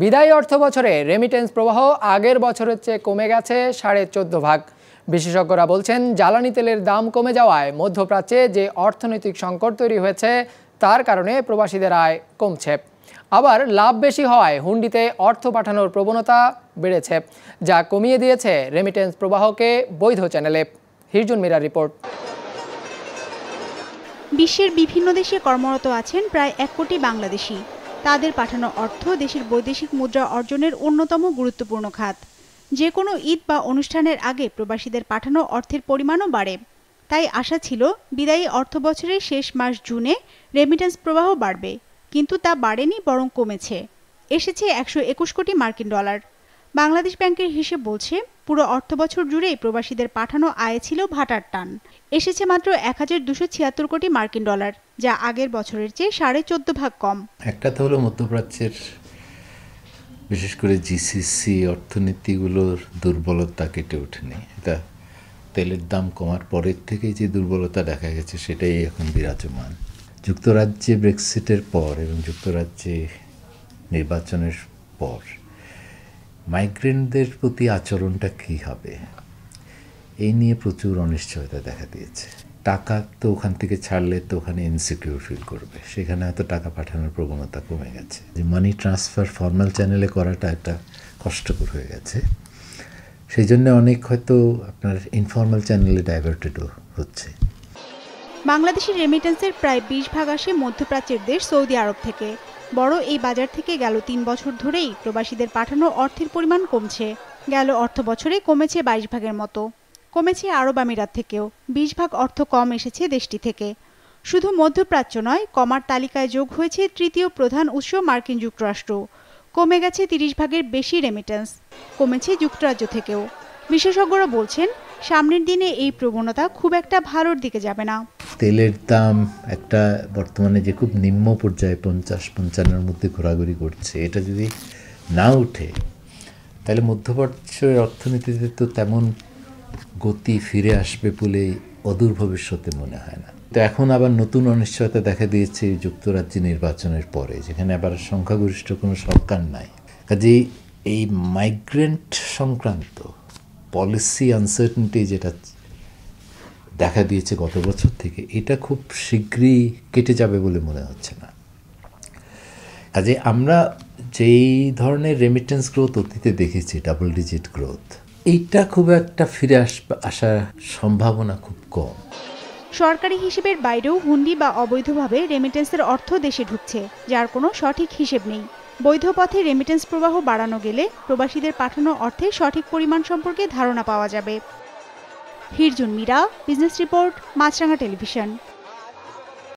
বিদায়ী অর্থ বছরে রেমিটেন্স প্রবাহ আগের বছরের চেয়ে কমে গেছে সাড়ে চোদ্দ ভাগ। বিশেষজ্ঞরা বলছেন, জ্বালানি তেলের দাম কমে যাওয়ায় মধ্যপ্রাচ্যে যে অর্থনৈতিক সংকট তৈরি হয়েছে, তার কারণে প্রবাসীদের আয় কমছে। আবার লাভ বেশি হওয়ায় হুন্ডিতে অর্থ পাঠানোর প্রবণতা বেড়েছে, যা কমিয়ে দিয়েছে রেমিটেন্স প্রবাহকে বৈধ চ্যানেলে হিরজুন মিরার রিপোর্ট। বিশ্বের বিভিন্ন দেশে কর্মরত আছেন প্রায় এক কোটি বাংলাদেশি। তাদের পাঠানো অর্থ দেশের বৈদেশিক মুদ্রা অর্জনের অন্যতম গুরুত্বপূর্ণ খাত। যে কোনো ঈদ বা অনুষ্ঠানের আগে প্রবাসীদের পাঠানো অর্থের পরিমাণও বাড়ে। তাই আশা ছিল, বিদায়ী অর্থ বছরের শেষ মাস জুনে রেমিটেন্স প্রবাহ বাড়বে। কিন্তু তা বাড়েনি, বরং কমেছে। এসেছে একশো একুশ কোটি মার্কিন ডলার। বাংলাদেশ ব্যাংকের হিসেব বলছে, পুরো অর্থ বছর জুড়েই প্রবাসীদের পাঠানো আয় ছিল ভাটার টান। এসেছে মাত্র এক হাজার দুশো ছিয়াত্তর কোটি মার্কিন ডলার, যা আগের বছরের চেয়ে সাড়ে চোদ্দ ভাগ কম। একটা তো হলো মধ্যপ্রাচ্যের, বিশেষ করে জিসিসি অর্থনীতিগুলোর দুর্বলতা কেটে ওঠেনি। এটা তেলের দাম কমার পরের থেকেই যে দুর্বলতা দেখা গেছে, সেটাই এখন বিরাজমান। যুক্তরাজ্যে ব্রেক্সিটের পর এবং যুক্তরাজ্যে নির্বাচনের পর মাইগ্রেন্টদের প্রতি আচরণটা কী হবে? এই নিয়ে প্রচুর অনিশ্চয়তা দেখা দিয়েছে। টাকা তো ওখান থেকে ছাড়লে তো ওখানে ইনসিকিউর ফিল করবে। সেখানে হয়তো টাকা পাঠানোর প্রবণতা কমে গেছে। যে মানি ট্রান্সফার ফর্মাল চ্যানেলে করাটা একটা কষ্টকর হয়ে গেছে। সেই জন্য অনেক হয়তো আপনার ইনফর্মাল চ্যানেলে ডাইভার্টেডও হচ্ছে। বাংলাদেশের রেমিটেন্সের প্রায় বিশ ভাগ আসে মধ্যপ্রাচ্যের দেশ সৌদি আরব থেকে। বড় এই বাজার থেকে গেল তিন বছর ধরেই প্রবাসীদের পাঠানো অর্থের পরিমাণ কমছে। গেল অর্থ বছরে কমেছে বাইশ ভাগের মতো। কমেছে আরব আমিরাত থেকেও। বিশ ভাগ অর্থ কম এসেছে দেশটি থেকে। শুধু মধ্যপ্রাচ্য নয়, কমার তালিকায় যোগ হয়েছে তৃতীয় প্রধান উৎস মার্কিন যুক্তরাষ্ট্র। কমে গেছে তিরিশ ভাগের বেশি রেমিটেন্স কমেছে যুক্তরাজ্য থেকেও। বিশেষজ্ঞরা বলছেন, সামনের দিনে এই প্রবণতা খুব একটা ভালোর দিকে যাবে না। তেলের দাম একটা বর্তমানে যে খুব নিম্ন পর্যায়ে পঞ্চাশ, পঞ্চান্নর মধ্যে ঘোরাঘুরি করছে, এটা যদি না উঠে তাহলে মধ্যপ্রাচ্যের অর্থনীতিতে তো তেমন গতি ফিরে আসবে বলে অদূর ভবিষ্যতে মনে হয় না। তো এখন আবার নতুন অনিশ্চয়তা দেখা দিয়েছে যুক্তরাজ্যে নির্বাচনের পরে, যেখানে আবার সংখ্যাগরিষ্ঠ কোনো সরকার নাই। কাজেই এই মাইগ্রেন্ট সংক্রান্ত পলিসি আনসার্টেনিটি যেটা দেখা দিয়েছে গত বছর থেকে, এটা খুব শীঘ্রই কেটে যাবে বলে মনে হচ্ছে না। কাজে আমরা যেই ধরনের রেমিটেন্স গ্রোথ অতীতে দেখেছি ডাবল ডিজিট গ্রোথ এইটা খুব একটা ফিরে আস, আসার সম্ভাবনা খুব কম। সরকারি হিসেবের বাইরেও হুন্ডি বা অবৈধভাবে রেমিটেন্সের অর্থ দেশে ঢুকছে, যার কোনো সঠিক হিসেব নেই। বৈধ পথে রেমিটেন্স প্রবাহ বাড়ানো গেলে প্রবাসীদের পাঠানো অর্থে সঠিক পরিমাণ সম্পর্কে ধারণা পাওয়া যাবে। হিরজুন Mira business report Maasranga television.